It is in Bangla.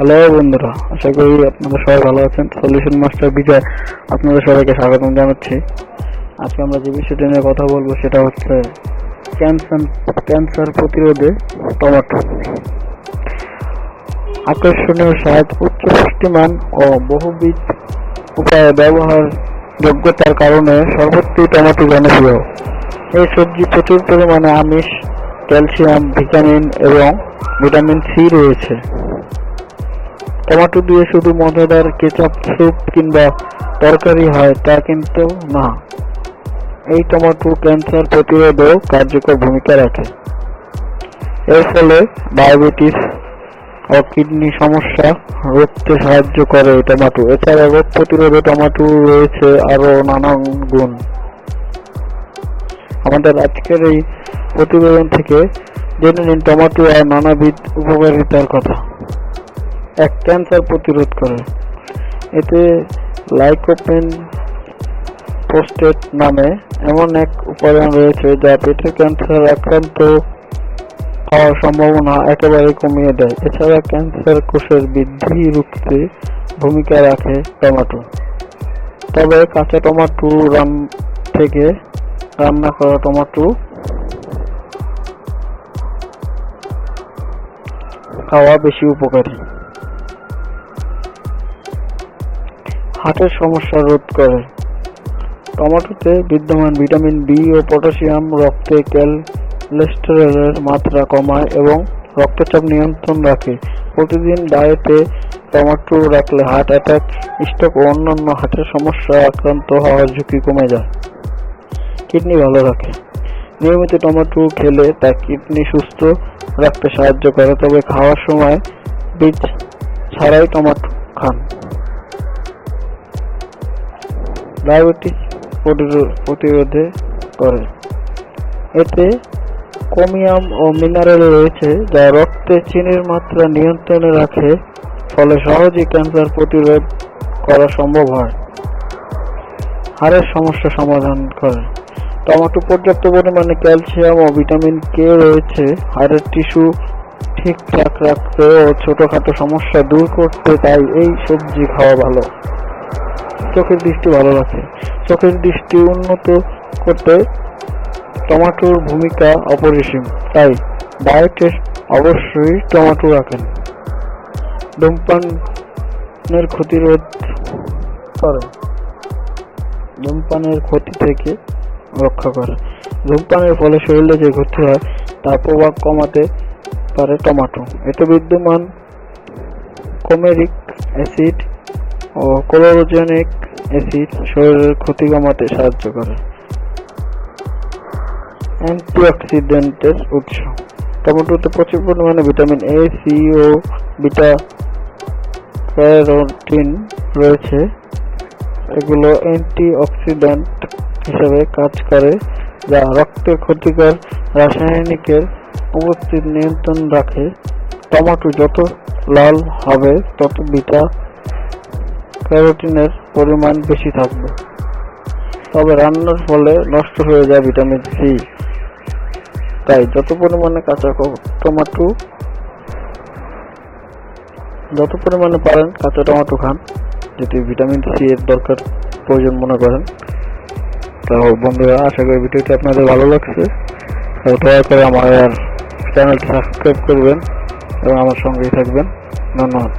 হ্যালো বন্ধুরা, আশা করি আপনারা সবাই ভালো আছেন। সলিউশন মাস্টার বিজয় আপনাদের সবাইকে স্বাগতম জানাচ্ছি। আজকে আমরা যে বিষয়টি নিয়ে কথা বলব সেটা হচ্ছে ক্যান্সার ক্যান্সার প্রতিরোধে টমেটো। আকর্ষণীয় স্বাদ, উচ্চ পুষ্টিমান ও বহুবিধ উপায়ে ব্যবহার যোগ্যতার কারণে সর্বত্রই টমেটো জনপ্রিয়। এই সবজি প্রচুর পরিমাণে আমিষ, ক্যালসিয়াম, ভিটামিন এবং ভিটামিন সি রয়েছে। টমেটো দিয়ে শুধু মজাদার কেচাপ, স্যুপ কিংবা তরকারি হয়, তা কিন্তু না। এই টমেটো ক্যান্সার প্রতিরোধেও কার্যকর ভূমিকা রাখে। এর ফলে ডায়াবেটিস ও কিডনি সমস্যা রুখতে সাহায্য করে টমেটো। এছাড়া রোগ প্রতিরোধে টমেটো রয়েছে আরও নানান গুণ। আমাদের আজকের এই প্রতিবেদন থেকে জেনে নিন টমেটো আর নানাবিধ উপকারিতার কথা। এক ক্যান্সার প্রতিরোধ করে। এতে লাইকোপেন পোস্টেট নামে এমন এক উপাদান রয়েছে যা পেটের ক্যান্সার আক্রান্ত হওয়ার সম্ভাবনা একেবারে কমিয়ে দেয়। এছাড়া ক্যান্সার কোষের বৃদ্ধি রুখতে ভূমিকা রাখে টমেটো। তবে কাঁচা টমেটো রান থেকে রান্না করা টমেটো খাওয়া বেশি উপকারী। হার্টের সমস্যা রোধ করে। টমেটোতে বিদ্যমান ভিটামিন বি ও পটাশিয়াম, রক্তে ক্যালস্টেরলের মাত্রা কমায় এবং রক্তচাপ নিয়ন্ত্রণ রাখে। প্রতিদিন ডায়েটে টমেটো রাখলে হার্ট অ্যাটাক, স্ট্রোক ও অন্যান্য হার্টের সমস্যা আক্রান্ত হওয়ার ঝুঁকি কমে যায়। কিডনি ভালো রাখে। নিয়মিত টমেটো খেলে তা কিডনি সুস্থ রাখতে সাহায্য করে, তবে খাওয়ার সময় বীজ ছাড়াই টমেটো খান। ডায়াবেটিস প্রতিরোধে করে। এতে ক্রোমিয়াম ও মিনারেল রয়েছে যা রক্তে চিনির মাত্রা নিয়ন্ত্রণে রাখে, ফলে সহজেই ক্যান্সার প্রতিরোধ করা সম্ভব হয়। হাড়ের সমস্যা সমাধান করে। টমেটো পর্যাপ্ত পরিমাণে ক্যালসিয়াম ও ভিটামিন কে রয়েছে। হাড়ের টিস্যু ঠিকঠাক রাখতে ও ছোটখাটো সমস্যা দূর করতে তাই এই সবজি খাওয়া ভালো। চোখের দৃষ্টি ভালো রাখে। চোখের দৃষ্টি উন্নত করতে টমেটোর ভূমিকা অপরিসীম, তাই ডায়েটে অবশ্যই টমেটো রাখেন। ধূমপানের ক্ষতিরোধ করে। ধূমপানের ক্ষতি থেকে রক্ষা করে। ধূমপানের ফলে শরীরে যে ক্ষতি হয়, তার প্রভাব কমাতে পারে টমাটো। এতে বিদ্যমান কোমেরিক অ্যাসিড ও ক্লোরোজেনিক অ্যাসিড শরীরের ক্ষতি কমাতে সাহায্য করে। অ্যান্টিঅক্সিডেন্টের উৎস। টমেটোতে প্রচুর পরিমাণে ভিটামিন এ সি ও বিটা, ক্যারোটিন রয়েছে। এগুলো অ্যান্টিঅক্সিডেন্ট হিসেবে কাজ করে, যা রক্তের ক্ষতিকর রাসায়নিকের উপস্থিত নিয়ন্ত্রণ রাখে। টমেটো যত লাল হবে, তত বিটা ক্যারোটিনের পরিমাণ বেশি থাকবে। তবে রান্নার ফলে নষ্ট হয়ে যায় ভিটামিন সি। তাই যত পরিমাণে কাঁচা টমেটো, যত পরিমাণে পারেন কাঁচা টমেটো খান। যদি ভিটামিন সি এর দরকার প্রয়োজন মনে করেন তো বন্ধুরা আশা করি ভিডিওটি আপনাদের ভালো লাগছে। দয়া করে আমার চ্যানেলটি সাবস্ক্রাইব করবেন এবং আমার সঙ্গেই থাকবেন। ধন্যবাদ।